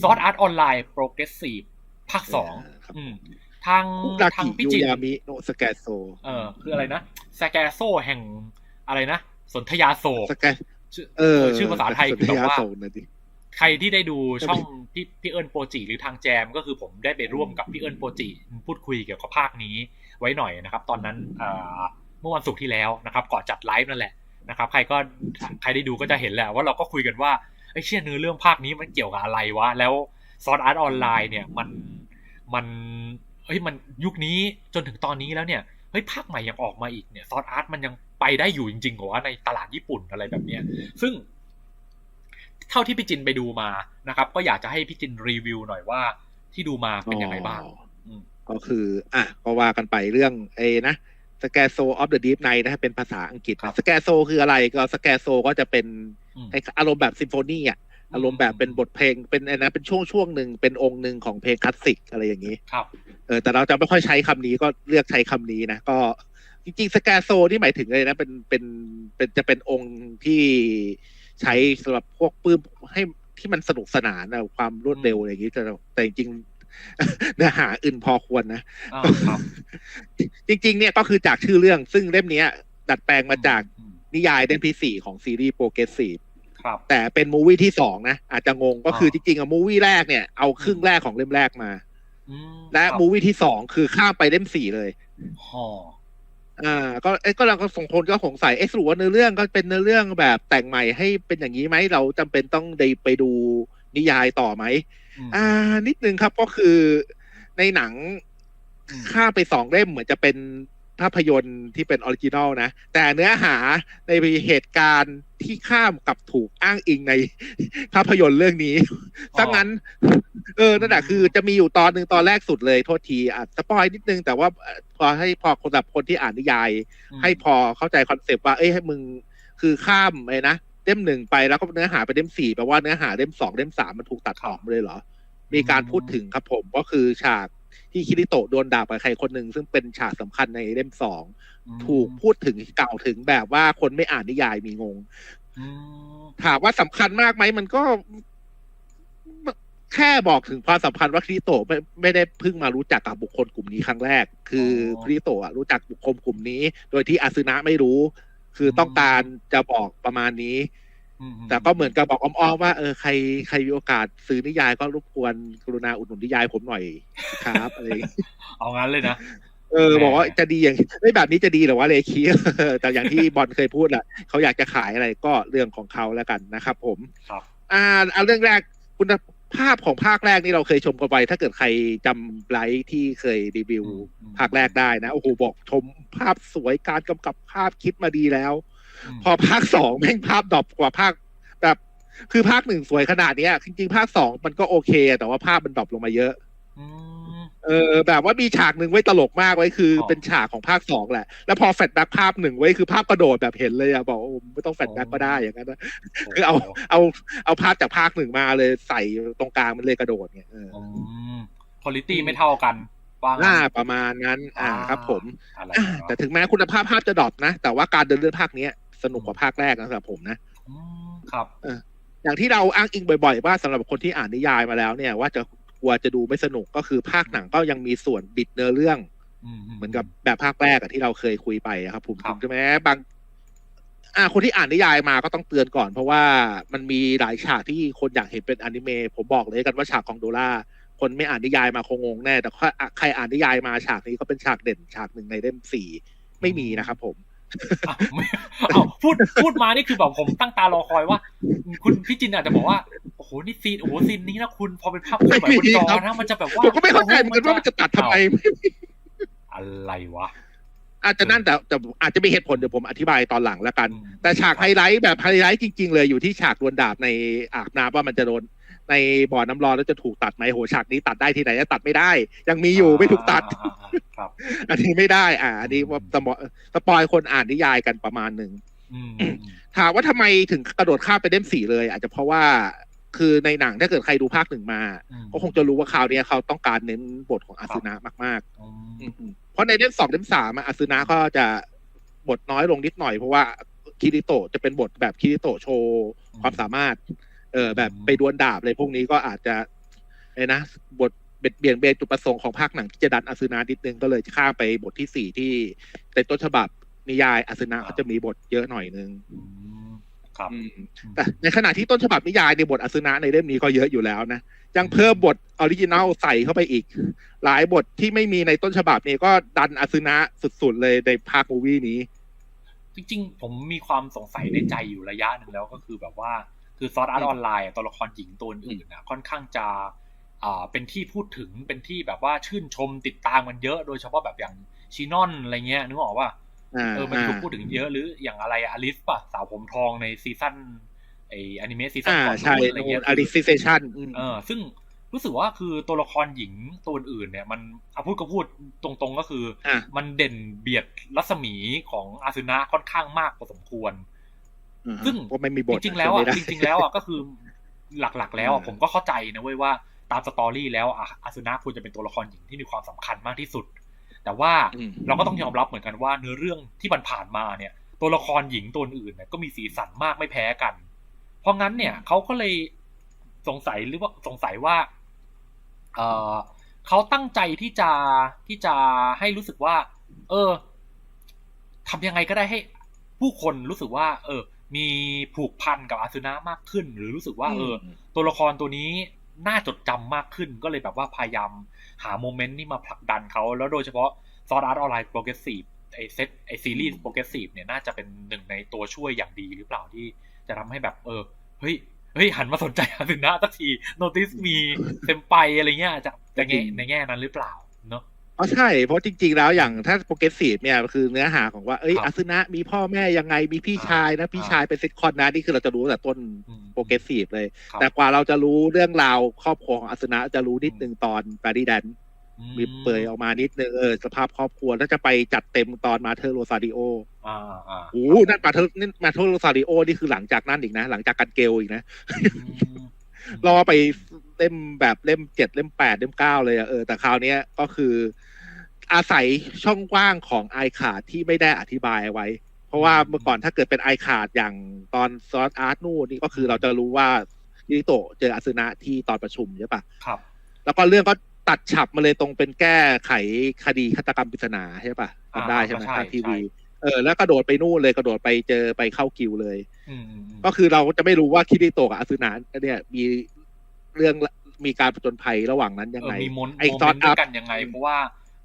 ซอสอาร์ตออนไลน์โปรเกรสซีฟภาคสองครับอืมทางคุราทางกิพี่ยูจินยามิโนสแกโซ เออ คืออะไรนะสแกโซแห่งอะไรนะ สนธยาโศกสแกชื่อเออ ชื่อภาษาไทยคือแบบว่าสนธยโซนะดิใครที่ได้ดูใช่ไหมช่องพี่พี่เอิญโปรจิหรือทางแจมก็คือผมได้ไปร่วมกับพี่เอิญโปรจิพูดคุยเกี่ยวกับภาคนี้ไว้หน่อยนะครับ ตอนนั้นเอ่อเมื่อวันศุกร์ที่แล้วนะครับ ก่อนจัดไลฟ์นั่นแหละนะครับ ใครก็ใครได้ดูก็จะเห็นแหละว่าเราก็คุยกันว่า ไอ้เชี่ยเนื้อเรื่องภาคนี้มันเกี่ยวกับอะไรวะ แล้วซอสอาร์ตออนไลน์เนี่ยมันมันเฮ้ยมันยุคนี้จนถึงตอนนี้แล้วเนี่ยเฮ้ยภาคใหม่ยังออกมาอีกเนี่ยซอสอาร์ตมันยังไปได้อยู่จริงๆเหรอวะในตลาดญี่ปุ่นอะไรแบบเนี้ยซึ่ง เท่าที่พี่จินไปดูมานะครับ ก็อยากจะให้พี่จินรีวิวหน่อยว่าที่ดูมาเป็นยังไงบ้างอืมก็คือ อะก็ว่ากันไปเรื่องเอนะ สแกโซออฟเดอะดีฟไนท์นะฮะเป็นภาษาอังกฤษครับสแกโซคืออะไรก็สแกโซก็จะเป็นอืมอารมณ์แบบซิมโฟนีอะอารมณ์แบบเป็นบทเพลงเป็นอะไรนะเป็นช่วงช่วงหนึ่งเป็นองค์หนึ่งของเพลงคลาสสิกอะไรอย่างนี้ครับเออแต่เราจะไม่ค่อยใช้คำนี้ก็เลือกใช้คำนี้นะก็จริงๆสแกโซนี่หมายถึงเลยนะเป็นเป็นเป็นจะเป็นองค์ที่ใช้สำหรับพวกปื้มให้ที่มันสนุกสนานนะความรวดเร็วอะไรอย่างนี้แต่แต่จริงๆ เนื้อหาอื่นพอควรนะอ่าครับจริง ๆ เนี่ยก็คือจากชื่อเรื่อง ซึ่งเล่มเนี้ยดัดแปลงมาจากอืมนิยายเล่มที่สี่ของซีรีส์โปรเกรสซีฟครับแต่เป็นมูวี่ที่สองนะ อาจจะงงก็คืออ่าจริงๆอะมูวี่แรกเนี่ยเอาครึ่งแรกของเล่มแรกมาอืมและครับมูวี่ที่สองคือข้ามไปเล่มสี่เลยห่ออ่า ก็เอ้ยก็เราก็ส่งคนก็สงสัยเอ๊ะสรุปว่าเนื้อเรื่องก็เป็นเนื้อเรื่องแบบแต่งใหม่ให้เป็นอย่างนี้ไหมเราจำเป็นต้องได้ไปดู นิยายต่อไหมอืมอ่า นิดนึงครับก็คือในหนังอืมข้ามไปสองเล่มเหมือนจะเป็นภาพยนตร์ที่เป็นออริจินอลนะ แต่เนื้อหาในเหตุการณ์ที่ข้ามกับถูกอ้างอิงในภาพยนตร์เรื่องนี้ซะงั้น เออนั่นแหะคือจะมีอยู่ตอนหนึ่งตอนแรกสุดเลย โทษทีอะสปอยนิดนึง แต่ว่าเอ่อพอให้พอคนแบบคนที่อ่านนิยายอืมให้พอเข้าใจคอนเซปต์ว่า เอ้ยให้มึงคือข้ามไปนะ เล่มหนึ่งไปแล้วก็เนื้อหาไปเล่มสี่แปลว่าเนื้อหาเล่มสองเล่มสามมันถูกตัดออกเลยเหรอ มีการพูดถึงครับผมก็คือฉากที่คิริโตะโดนด่ากับใครคนหนึ่งซึ่งเป็นฉากสำคัญในเล่มสองอืมถูกพูดถึงกล่าวถึงแบบว่าคนไม่อ่านนิยายมีงงอืมถามว่าสำคัญมากไหมมันก็ แค่บอกถึงความสัมพันธ์ว่าคริโตะไม่ไม่ได้เพิ่งมารู้จักกับบุคคลกลุ่มนี้ครั้งแรก คือคริโตะอะรู้จักบุคคลกลุ่มนี้ โดยที่อาซึนะไม่รู้ คือต้องการจะบอกประมาณนี้อืมแต่ก็เหมือนกับบอกอ้อมๆว่าเออใครใครมีโอกาสซื้อนิยายก็รบกวนกรุณาอุดหนุนนิยายผมหน่อยครับอะไรอย่างเงี้ยเอางั้นเลยนะเออบอกว่าจะดีอย่างไม่แบบนี้จะดีเหรือว่าเลคีแต่อย่างที่บอลเคยพูดแหละเขาอยากจะขายอะไรก็เรื่องของเขาแล้วกันนะครับผม ครับ อ่าเอาเรื่องแรกคุณ ภาพของภาคแรกนี่เราเคยชมกันไป ถ้าเกิดใครจำไลฟ์ที่เคยรีวิวอืมภาคแรกได้นะ โอ้โห บอกชมภาพสวยการกำกับภาพคิดมาดีแล้วมพอภาคสองแม่งภาพดรอปกว่าภาคแบบ คือภาคหนึ่งสวยขนาดเนี้ย จริงๆ ภาคสองมันก็โอเค แต่ว่าภาพมันดรอปลงมาเยอะ อืม เออแบบว่ามีฉากหนึ่งไว้ตลกมากไว้คืออ๋อเป็นฉากของภาคสองแหละ แล้วพอแฟลชแบ็กภาพหนึ่งไว้คือภาพกระโดดแบบเห็นเลยอะบอกว่าโอ้ไม่ต้องแฟลชแบ็กก็ได้อย่างนั้นนะคือเอาเอาเอาภาพจากภาคหนึ่งมาเลยใส่ตรงกลางมันเลยกระโดดเนี่ยเอออืมคุณภาพไม่เท่ากันว่างั้นหน้าประมาณนั้น อ่าอ่า ครับผมอะไรอ่าเนาะแต่ถึงแม้คุณภาพภาพจะดรอปนะ แต่ว่าการเดินเรื่องภาคเนี้ยสนุกกว่าภาคแรกนะสำหรับผมนะ อืมครับ อย่างที่เราอ้างอิงบ่อยๆ ว่าสำหรับคนที่อ่านนิยายมาแล้วเนี่ยว่าจะ กลัวจะดูไม่สนุกก็คือภาคหนังก็ยังมีส่วนบิดเนื้อเรื่องเหมือนกับแบบภาคแรกอะที่เราเคยคุยไปอะครับผมครับถึงแม้บาง อ่า คนที่อ่านนิยายมาก็ต้องเตือนก่อน เพราะว่ามันมีหลายฉากที่คนอยากเห็นเป็นอนิเมะผมบอกเลยกันว่าฉากของโดล่าคนไม่อ่านนิยายมาคงงงแน่ แต่ถ้าใครอ่านนิยายมาฉากนี้ก็เป็นฉากเด่นฉากหนึ่งในเล่มสี่ไม่มีนะครับผม อ้าวไม่อ้าวพูดพูดมานี่คือแบบผมตั้งตารอคอยว่า คุณพี่จินอาจจะบอกว่าโอ้โหนี่ซีนโอ้โหซีนนี้นะคุณพอเป็นภาพเคลื่อนไหวบนจอไม่มีครับนะมันจะแบบว่าผมก็ไม่เข้าใจเหมือนกันว่ามันจะตัดทำไมอะไรวะอาจจะนั่นแต่แต่อาจจะมีเหตุผลเดี๋ยวผมอธิบายตอนหลังแล้วกันอืมแต่ฉากไฮไลท์แบบไฮไลท์จริง ๆ เลยอยู่ที่ฉากดวลดาบในอาบน้ำว่ามันจะโดน ในบ่อน้ำร้อนแล้วจะถูกตัดไหมโหฉากนี้ตัดได้ที่ไหนจะตัดไม่ได้ ยังมีอยู่ไม่ถูกตัดอ่าอ่าอ่าครับอันนี้ไม่ได้ อ่าอันนี้ว่าสปอยสปอยคนอ่านนิยายกันประมาณหนึ่งอืมอืมถามว่าทำไมถึงกระโดดข้ามไปเล่มสี่เลย อาจจะเพราะว่าคือในหนังถ้าเกิดใครดูภาคหนึ่งมาอืมก็คงจะรู้ว่าคราวเนี้ยเขาต้องการเน้นบทของอาซึนะมากๆอืมอืมเพราะในเล่มสองเล่มสามอะอาซึนะก็จะบทน้อยลงนิดหน่อยเพราะว่าคิริโตะจะเป็นบทแบบคิริโตะโชว์ความสามารถ เออแบบไปดวลดาบเลยพวกนี้ก็อาจจะไอ้นะบทเบียดเบี่ยงเบนจุดประสงค์ของภาคหนังที่จะดันอาซึนานิดนึงก็เลยข้ามไปบทที่สี่ที่ในต้นฉบับนิยายอาซึนาเขาจะมีบทเยอะหน่อยนึงอืมครับอืมแต่ในขณะที่ต้นฉบับนิยายในบทอาซึนะในเล่มนี้ก็เยอะอยู่แล้วนะยังเพิ่มบทออริจินัลใส่เข้าไปอีก หลายบทที่ไม่มีในต้นฉบับนี้ก็ดันอาซึนะสุดๆเลยในภาคมูวี่นี้ จริงๆ ผมมีความสงสัยในใจอยู่ระยะหนึ่งแล้วก็คือแบบว่า คือซอสอาร์ตอือมอนไลน์ตัวละครหญิงตัวอื่นๆนะค่อนข้างจะอ่าเป็นที่พูดถึงเป็นที่แบบว่าชื่นชมติดตามมันเยอะโดยเฉพาะแบบอย่างชินอนอะไรเงี้ยนึกออกว่าอ่าเออมันถูกพูดถึงเยอะหรืออย่างอะไรอลิสป่ะสาวผมทองในซีซั่นไออนิเมะซีซั่นอ่าก่อนใช่นู้นอะไรเงี้ยอาริซิเซชันเออซึ่งรู้สึกว่าคือตัวละครหญิงตัวอื่นเนี่ย มันเอาพูดก็พูดตรงๆก็คืออ่ามันเด่นเบียดรัศมีของอาซึนะค่อนข้างมากพอสมควร ซึ่งก็ไม่มีบทจริงๆแล้วอะไม่ได้จริงๆแล้วอะก็คือหลักๆ แล้วอะอ่าผมก็เข้าใจนะเว้ยว่าตามสตอรี่แล้วอะอาซึนะควรจะเป็นตัวละครหญิงที่มีความสำคัญมากที่สุด แต่ว่าอืมเราก็ต้องยอมรับเหมือนกันว่าเนื้อเรื่องที่มันผ่านมาเนี่ย ตัวละครหญิงตัวอื่นเนี่ยก็มีสีสันมากไม่แพ้กัน เพราะงั้นเนี่ยเขาก็เลยสงสัยหรือว่าสงสัยว่าเออเขาตั้งใจที่จะที่จะให้รู้สึกว่า เออทำยังไงก็ได้ให้ผู้คนรู้สึกว่า เออ มีผูกพันกับอาซึนะมากขึ้น หรือรู้สึกว่าเออ ตัวละครตัวนี้น่าจดจำมากขึ้นก็เลยแบบว่าพยายามหาโมเมนต์นี่มาผลักดันเขา แล้วโดยเฉพาะซอ r อาร์ตออนไลน์โปรเกรสซีฟไอเซตไอซีรีส์โปรเกรสซีฟเนี่ยน่าจะเป็นหนึ่งในตัวช่วยอย่างดีหรือเปล่าที่จะทำให้แบบเออเฮ้ยเฮ้ยหันมาสนใจอาซึนะสักทีโนติสมีเซมไปอะไรเงี้ยจะจะแง่ในแง่นั้นหรือเปล่าเนาะ อ๋อใช่ เพราะจริง ๆ แล้วอย่างถ้าโปรเกรสซีฟเนี่ยคือเนื้อหาของว่าเอ้ยครับอาซึนะมีพ่อแม่ยังไงมีพี่อ่าชายนะพี่อ่าชายเป็นเซตคอนนะนี่คือเราจะรู้แต่ต้นอืมโปรเกรสซีฟเลยครับแต่กว่าเราจะรู้เรื่องราวครอบครัวของอาสนะจะรู้นิดนึงตอนแบดดี้แดนมีเปยออกมานิดนึงเออสภาพครอบครัวแล้วจะไปจัดเต็มตอนมาเธอโรซาดิโออ่าอ่าโอ้โหนั่นมาเธอนี่มาเธอโรซาดิโอนี่คือหลังจากนั้นอีกนะ หลังจากกันเกลอีกนะอืมรอไป เล่มแบบเล่มเจ็ดเล่มแปดเล่มเก้าเลยอะเออแต่คราวเนี้ยก็คืออาศัยช่องว่างของไอขาดที่ไม่ได้อธิบายไว้ เพราะว่าเมื่อก่อนถ้าเกิดเป็นไอขาดอย่างตอนซอสอาร์ตนู่นนี่ก็คือเราจะรู้ว่ายิริโตะเจออาซึนะที่ตอนประชุมใช่ปะครับ แล้วก็เรื่องก็ตัดฉับมาเลยตรงเป็นแก้ไขคดีฆาตกรรมปริศนาใช่ปะจำได้ใช่ไหมอ่าใช่ทางทีวีใช่เออแล้วกระโดดไปนู่นเลยกระโดดไปเจอไปเข้ากิวเลยอืมอืมอืมก็คือเราจะไม่รู้ว่าคิริโตะกับอาซึนะเนี่ยมี เรื่องมีการผจญภัยระหว่างนั้นยังเอไงอมีมนไอ้โมซอเมสนต์อัด้วพยกันยังไง เพราะว่า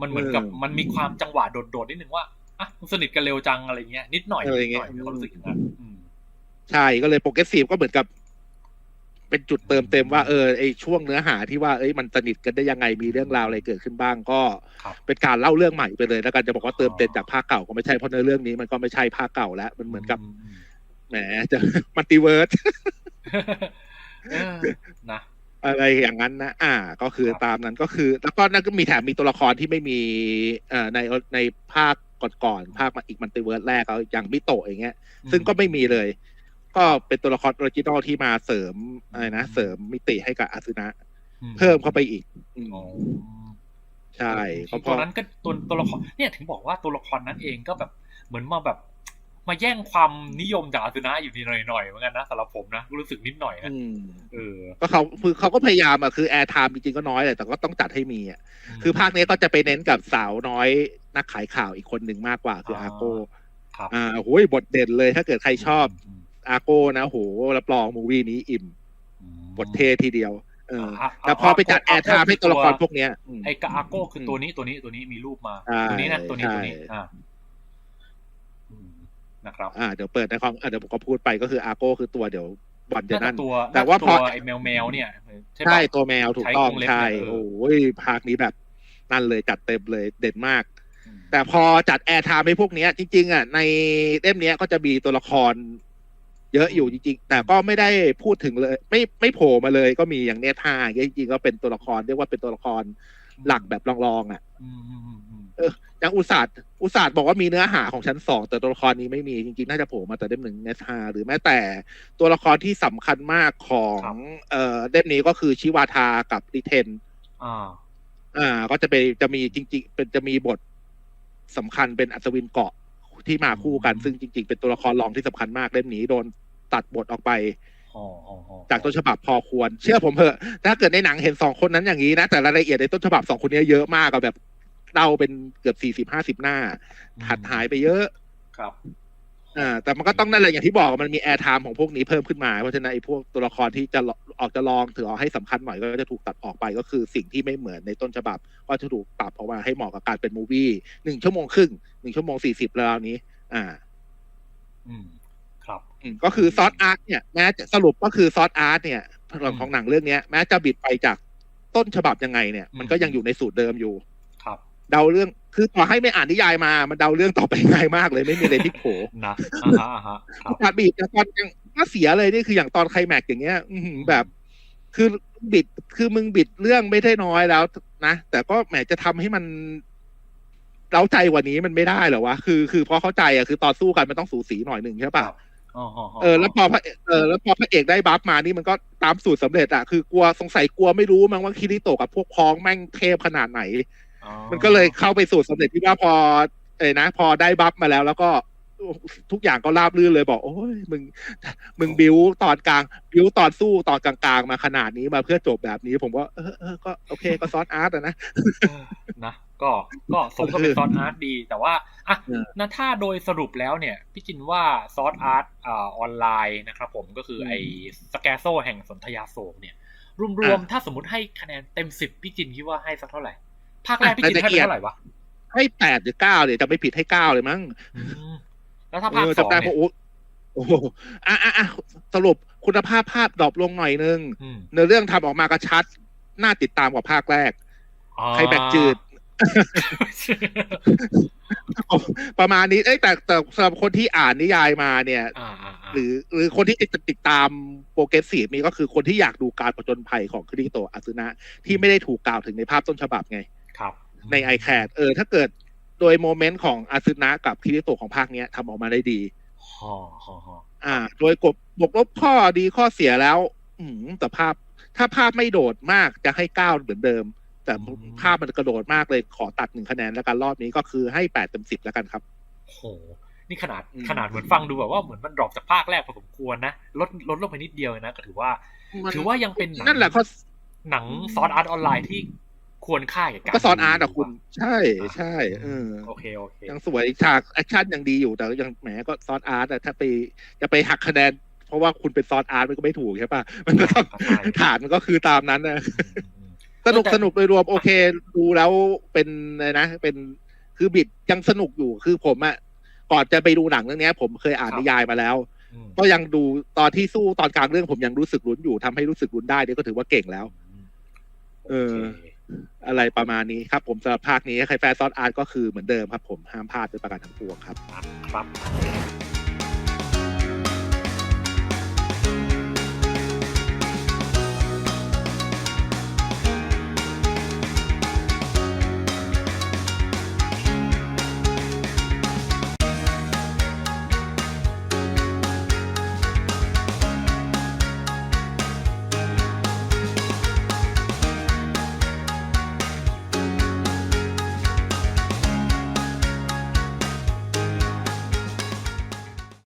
มันเหมือนกับเออมันมีความจังหวะโดดๆนิดนึงว่าอะสนิทกันเร็วจังอะไรเงี้ยนิดหน่อยอะไรนิดเงี้หน่อยยมีความรู้สึกอย่างนั้นอืมใช่ก็เลยโปรเกรสซีฟก็เหมือนกับ เป็นจุดเติมเต็มว่าเออไอช่วงเนื้อหาที่ว่าเอ้ยมันสนิทกันได้ยังไงมีเรื่องราวอะไรเกิดขึ้นบ้างก็ครับเป็นการเล่าเรื่องใหม่ไปเลย แล้วกันจะบอกว่าเติมเต็มจากภาคเก่าก็ไม่ใช่เพราะในเรื่องนี้มันก็ไม่ใช่ภาคเก่าแล้วมันเหมือนกับอืมแหมจะมัลติเวิร์สเออนะ อะไรอย่างนั้นนะอ่า ก็คือครับตามนั้นก็คือ แล้วก็นั่นก็มีแถมมีตัวละครที่ไม่มีเอ่อในในภาคก่อนๆภาคมาอีกมัลติเวิร์สแรกเอาอย่างมิโตะอย่างเงี้ย ซึ่งก็ไม่มีเลย ก็เป็นตัวละครออริจินอลที่มาเสริมอะไรนะเสริมมิติให้กับอาซึนะอืเพิ่มเข้าไปอีกอืมอ๋อใช่ก็เพตัวราะนั้นก็ตัวตัวละครเนี่ยถึงบอกว่าตัวละครนั้นเองก็แบบเหมือนมาแบบ มาแย่งความนิยมจากอาซึนะอยู่นิดหน่อยๆเหมือนกันนะสำหรับผมนะรู้สึกนิดหน่อยนะอืมเออ ก็เขาคือเขาก็พยายามอะคือแอร์ไทม์จริงๆก็น้อยแหละแต่ก็ต้องจัดให้มีอะคือภาคนี้ก็จะไปเน้นกับสาวน้อยนักขายข่าวอีกคนหนึ่งมากกว่าคืออาโก้ครับอ่าโอ้ยบทเด่นเลยถ้าเกิดใครชอบมอาโก้นะโหรับรองมูวี่นี้อิ่มอืมบทเททีเดียว เอออะแต่พอไปจัดแออาร์โก้ไทม์ให้ตัวละครตัวพวกเนี้ยอืมไอ้กาอาโก้คืออมตัวนี้ตัวนี้ตัวนี้มีรูปมาใช่ตัวนี้นะตัวนี้ใช่ตัวนี้อ่าอืม นะครับอ่าเดี๋ยวเปิดในคอมอ่าเดี๋ยวผมก็พูดไปก็คืออาโก้คือตัวเดี๋ยวบอลจะน่าจะนั่นตัวแต่ว่าพอตัวไอ้แมวแมวๆเนี่ยใช่ปะใช่ตัวแมวถูกต้องใช้กรงเล็บใช่เนี่ยเออโอ้ยภาคนี้แบบนั่นเลยจัดเต็มเลยเด่นมากอืมแต่พอจัดแอร์ไทม์ให้พวกเนี้ยจริง ๆ อะ ในเล่มเนี้ยก็จะมีตัวละคร เยอะอยู่จริง ๆ แต่ก็ไม่ได้พูดถึงเลย ไม่ไม่โผล่มาเลย ก็มีอย่างเนท่าอย่างเงี้ยจริงๆก็เป็นตัวละครเรียกว่าเป็นตัวละครหลักแบบรองๆอะ อืมอืมอืมอืมอย่างอุตสาห์อุตสาห์บอกว่ามีเนื้อหาของชั้นสองแต่ตัวละครนี้ไม่มีจริงๆ น่าจะโผล่มาแต่เล่มหนึ่งเนท่าหรือแม้แต่ตัวละครที่สำคัญมากของเอ่อเล่มนี้ก็คือชิวาทากับลิเทนอ่าอ่า ก็จะเป็นจะมีจริง ๆ เป็นจะมีบทสำคัญเป็นอัศวินเกาะที่มาคู่กันอืมซึ่งจริง ๆ เป็นตัวละครรองที่สำคัญมากเล่มนี้โดนตัดบทออกไปอ๋ออ๋ออ๋อจากต้นฉบับพอควร เชื่อผมเถอะ ถ้าเกิดในหนังเห็นสองคนนั้นอย่างนี้นะ แต่รายละเอียดในต้นฉบับสองคนนี้เยอะมากอะแบบ เล่าเป็นเกือบสี่สิบห้าสิบหน้าหัดหายไปเยอะครับอ่าแต่มันก็ต้องนั่นแหละอย่างที่บอกมันมีแอร์ไทม์ของพวกนี้เพิ่มขึ้นมา เพราะฉะนั้นไอ้พวกตัวละครที่จะออกจะลองถือเอาให้สำคัญหน่อยก็จะถูกตัดออกไปก็คือสิ่งที่ไม่เหมือนในต้นฉบับก็จะถูกปรับออกมาให้เหมาะกับการเป็นมูวี่หนึ่งชั่วโมงครึ่งหนึ่งชั่วโมงสี่สิบแล้วนี้ อ่า อืมครับอืมก็คือซอสอาร์ตเนี่ยแม้จะสรุปก็คือซอสอาร์ตเนี่ยเรื่องของหนังเรื่องเนี้ย แม้จะบิดไปจากต้นฉบับยังไงเนี่ย มันก็ยังอยู่ในสูตรเดิมอยู่ครับ เดาเรื่องคือต่อให้ไม่อ่านนิยายมา มันเดาเรื่องต่อไปง่ายมากเลยไม่มีอะไรพลิกโผนะอ่าฮะอ่าฮะครับตอนบีบแต่ตอนยังก็เสียเลยนี่คืออย่างตอนไคลแม็กซ์อย่างเงี้ย อือหือแบบ คือบิดคือมึงบิดเรื่องไม่ได้น้อยแล้วนะแต่ก็แหมจะทำให้มันเร้าใจกว่านี้มันไม่ได้เหรอวะคือคือพอเข้าใจอะคือตอนสู้กันมันต้องสูสีหน่อยหนึ่งใช่ปะอ๋ออ๋อเออแล้วพอพระเออแล้วพอพระเอกได้บัฟมานี่มันก็ตามสูตรสำเร็จอะคือกลัวสงสัยกลัวไม่รู้มั้งว่าคิริโตะกับพวกพ้องแม่งเทพขนาดไหนอ๋อ มันก็เลยเข้าไปสูตรสำเร็จที่ว่าพอเอ้ยนะ พอได้บัฟมาแล้ว แล้วก็ทุกอย่างก็ราบรื่นเลยบอก โอ้ยมึง มึงบิวตอนกลาง บิวตอนสู้ตอนกลางๆ มาขนาดนี้มาเพื่อจบแบบนี้ ผมว่าเออเออก็โอเคก็ซอสอาร์ตอะนะเออนะก็ก็สมก็เป็นซอสอาร์ตดี แต่ว่าอะเออนะถ้าโดยสรุปแล้วเนี่ย พี่จินว่าซอสอาร์ตอ่าออนไลน์นะครับผมก็คือไอ้สแกโซแห่งสนธยาโศกเนี่ย รวมๆ ถ้าสมมติให้คะแนนเต็มสิบพี่จินคิดว่าให้สักเท่าไหร่ ภาคแรกพี่จินให้ไปเท่าไหร่วะให้แปดหรือเก้าเนี่ยจะไม่ผิดให้เก้าเลยมั้งอืมแล้วถ้าภาคเออสองจำได้เนี่ยเพราะโอ้โอ้โหอะอะอะสรุปคุณภาพภาพดรอปลงหน่อยนึงอืมเนื้อเรื่องทำออกมากระชัด น่าติดตามกว่าภาคแรกอ๋อใครแบกจืด ประมาณนี้เอ้ยแต่แต่สำหรับคนที่อ่านนิยายมาเนี่ยอ่าอ่าอ่าหรือหรือคนที่ติดติดตามโปรเกรสซีฟนี่ก็คือคนที่อยากดูการผจญภัยของคริโตะอาซึนะที่ไม่ได้ถูกกล่าวถึงในภาพต้นฉบับไง ครับ ใน i c a d เออ ถ้าเกิดโดยโมเมนต์ของอาซึนะกับคริโตะของภาคเนี้ยทำออกมาได้ดีฮ่อฮ่อฮ่ออ่า โดยกบบวกลบข้อดีข้อเสียแล้ว อืมแต่ภาพ ถ้าภาพไม่โดดมากจะให้เก้าเหมือนเดิม แต่ภาพมันกระโดดมากเลยขอตัดหนึ่งคะแนนแล้วกันรอบนี้ก็คือให้แปดเต็มสิบแล้วกันครับโหนี่ขนาดอืมขนาดเหมือนฟังดูแบบว่าเหมือนมันดรอปจากภาคแรกพอสมควรนะลดลดลงไปนิดเดียวนะก็ถือว่ามันถือว่ายังเป็นหนังนั่นแหละข้อหนังซอสอาร์ตออนไลน์ที่ ควรค่าแก่การก็ซอนอาร์ตอะดูคุณ ใช่ใช่อะเออโอเคโอเคยังสวยฉากแอคชั่นยังดีอยู่แต่ยังแหมก็ซอนอาร์ตอะถ้าไปจะไปหักคะแนนเพราะว่าคุณเป็นซอนอาร์ตมันก็ไม่ถูกใช่ปะมันก็ต้องเข้าใจฐานมันก็คือตามนั้นนะอืมอืมอืมสนุกแต่สนุกโดยรวมโอเค ดูแล้วเป็นอะไรนะ เป็นคือบิดยังสนุกอยู่คือผมอะก่อนจะไปดูหนังเรื่องเนี้ยผมเคยอ่านนิยายมาแล้วอืมก็ยังดูตอนที่สู้ตอนกลางเรื่องผมยังรู้สึกลุ้นอยู่ทำให้รู้สึกลุ้นได้เนี่ยก็ถือว่าเก่งแล้ว เออโค อะไรประมาณนี้ครับผมสำหรับภาคนี้ใครแฟนซอสอาร์ตก็คือเหมือนเดิมครับผมห้ามพลาดด้วยประการทั้งปวงครับ ครับ